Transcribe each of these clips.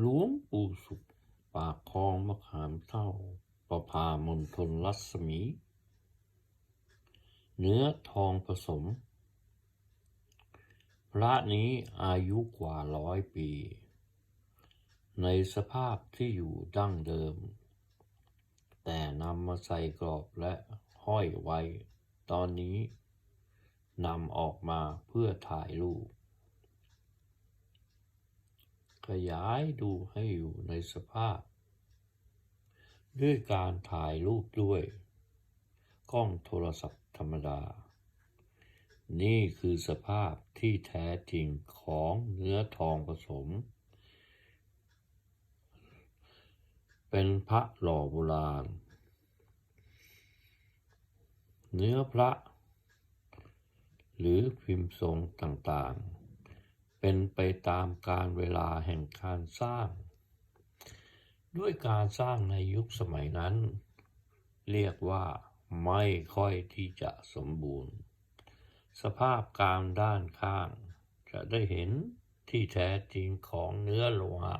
หลวงปู่สุข ปากคลองมะขามเท่า ประพามณฑลรัศมี เนื้อทองผสม พระนี้อายุกว่าร้อยปี ในสภาพที่อยู่ดั้งเดิม แต่นำมาใส่กรอบและห้อยไว้ ตอนนี้นำออกมาเพื่อถ่ายรูป ขยายดูให้อยู่ในสภาพ ด้วยการถ่ายรูปด้วย กล้องโทรศัพท์ธรรมดา นี่คือสภาพที่แท้จริงของเนื้อทองผสม เป็นพระหล่อโบราณ เนื้อพระ หรือพิมพ์ทรงต่างๆ เป็นไปตามการเวลาแห่งการสร้าง ด้วยการสร้างในยุคสมัยนั้น เรียกว่าไม่ค่อยที่จะสมบูรณ์ สภาพการด้านข้าง จะได้เห็นที่แท้จริงของเนื้อโลหะ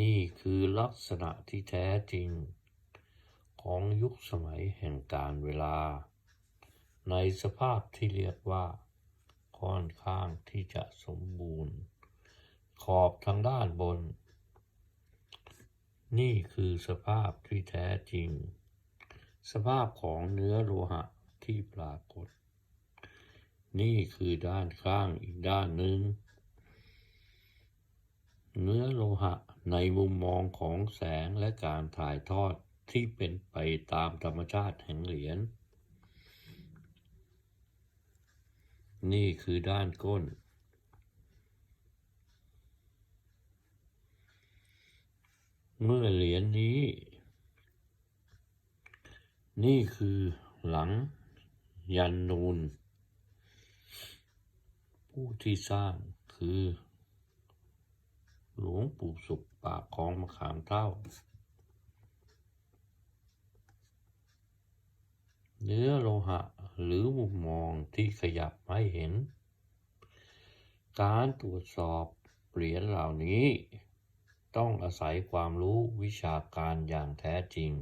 นี่คือลักษณะที่แท้จริง ของยุคสมัยแห่งการเวลา ในสภาพที่เรียกว่า ค่อนข้างที่จะสมบูรณ์ ขอบทางด้านบน นี่คือสภาพที่แท้จริง สภาพของเนื้อโลหะที่ปรากฏ นี่คือด้านข้างอีกด้านหนึ่ง เนื้อโลหะในมุมมองของแสงและการถ่ายทอดที่เป็นไปตามธรรมชาติแห่งเหรียญ นี่คือด้านก้น เมื่อเหรียญนี้ นี่คือหลังยันนูน ผู้ที่สร้างคือ หลวงปู่สุขปากคลองมะขามเท่า เนื้อโลหะหรือมุมมองที่ขยับให้เห็น การตรวจสอบเหรียญเหล่านี้ ต้องอาศัยความรู้วิชาการอย่างแท้จริง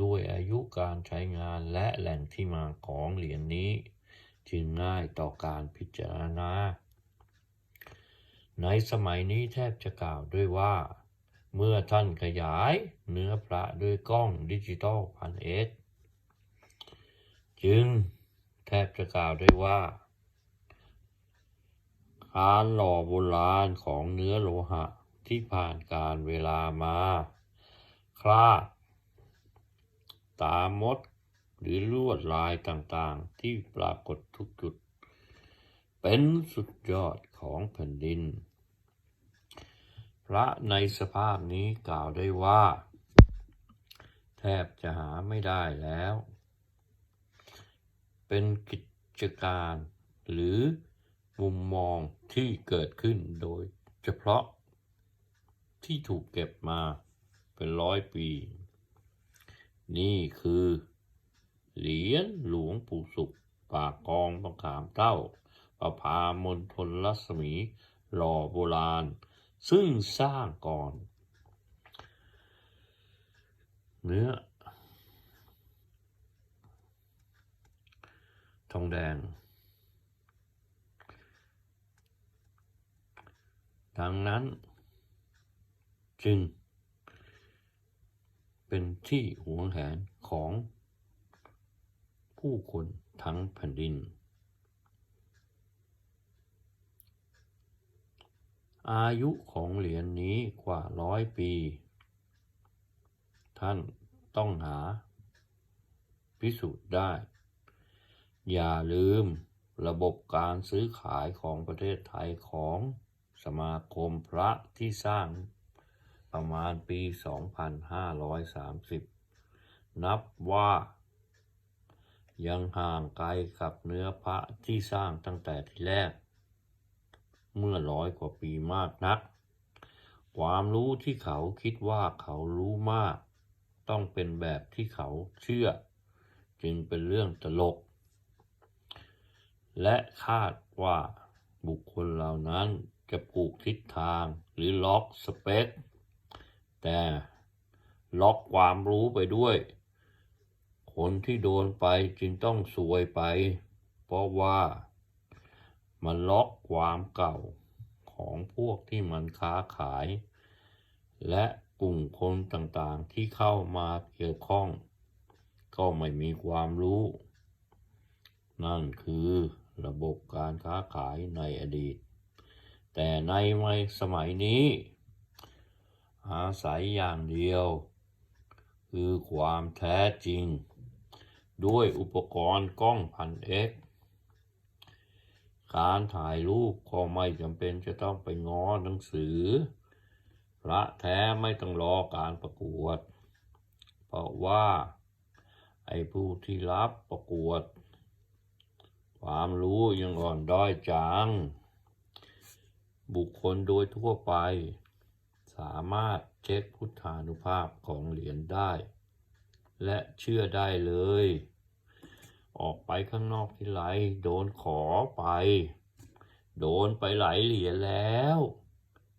ด้วยอายุการใช้งานและแหล่งที่มาของเหรียญนี้ จึงง่ายต่อการพิจารณา ในสมัยนี้แทบจะกล่าวด้วยว่า เมื่อท่านขยายเนื้อพระด้วยกล้องดิจิตอลพันเอส จึงแทบจะกล่าวได้ว่าการหล่อโบราณของเนื้อโลหะที่ผ่านการเวลามา คลาด ตามมด หรือลวดลายต่างๆ ที่ปรากฏทุกจุด เป็นสุดยอดของแผ่นดิน พระในสภาพนี้กล่าวได้ว่า แทบจะหาไม่ได้แล้ว เป็นกิจการ หรือมุมมองที่เกิดขึ้นโดยเฉพาะ ที่ถูกเก็บมาเป็นร้อยปี นี่คือ เหรียญหลวงปู่สุขปากกองมะขามเต้าประพามณฑลรัศมีหล่อโบราณ ซึ่งสร้างก่อน เนื้อ ทอ งแดงดังนั้น จึง เป็นที่หวงแหนของผู้คนทั้งแผ่นดิน อายุของเหรียญนนี้กว่าร้อยปี ท่านต้องหา พิสูจน์ได้ อย่าลืมระบบการซื้อขายของประเทศไทยของสมาคมพระที่สร้างประมาณปี 2530 นับว่ายังห่างไกลกับเนื้อพระที่สร้างตั้งแต่ที่แรก เมื่อร้อยกว่าปีมากนัก ความรู้ที่เขาคิดว่าเขารู้มาก ต้องเป็นแบบที่เขาเชื่อ จึงเป็นเรื่องตลก และคาดว่าบุคคลเหล่านั้นจะผูกทิศทางหรือล็อกสเปคแต่ล็อกความรู้ไปด้วย คนที่โดนไปจึงต้องสวยไป เพราะว่า มันล็อกความเก่าของพวกที่มันค้าขาย และกลุ่มคนต่างๆที่เข้ามาเกี่ยวข้อง ก็ไม่มีความรู้ นั่นคือ ระบบการค้าขายในอดีต แต่ในสมัยนี้ อาศัยอย่างเดียว คือความแท้จริง ด้วยอุปกรณ์กล้องพันเอ็กการถ่ายรูปก็ไม่จำเป็นจะต้องไปง้อหนังสือ พระแท้ไม่ต้องรอการประกวด เพราะว่า ไอ้ผู้ที่รับประกวด ความรู้ยังอ่อนด้อยจัง บุคคลโดยทั่วไป สามารถเช็คพุทธานุภาพของเหรียญได้ และเชื่อได้เลย ออกไปข้างนอกที่ไรโดนขอไป โดนไปหลายเหรียญแล้ว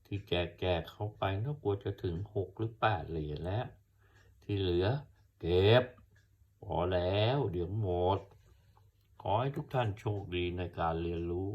ที่แจกแจกเข้าไปน่ากลัวจะถึงหกหรือแปดเหรียญแล้ว ที่เหลือเก็บพอแล้วเดี๋ยวหมด ขอให้ทุกท่านโชคดีในการเรียนรู้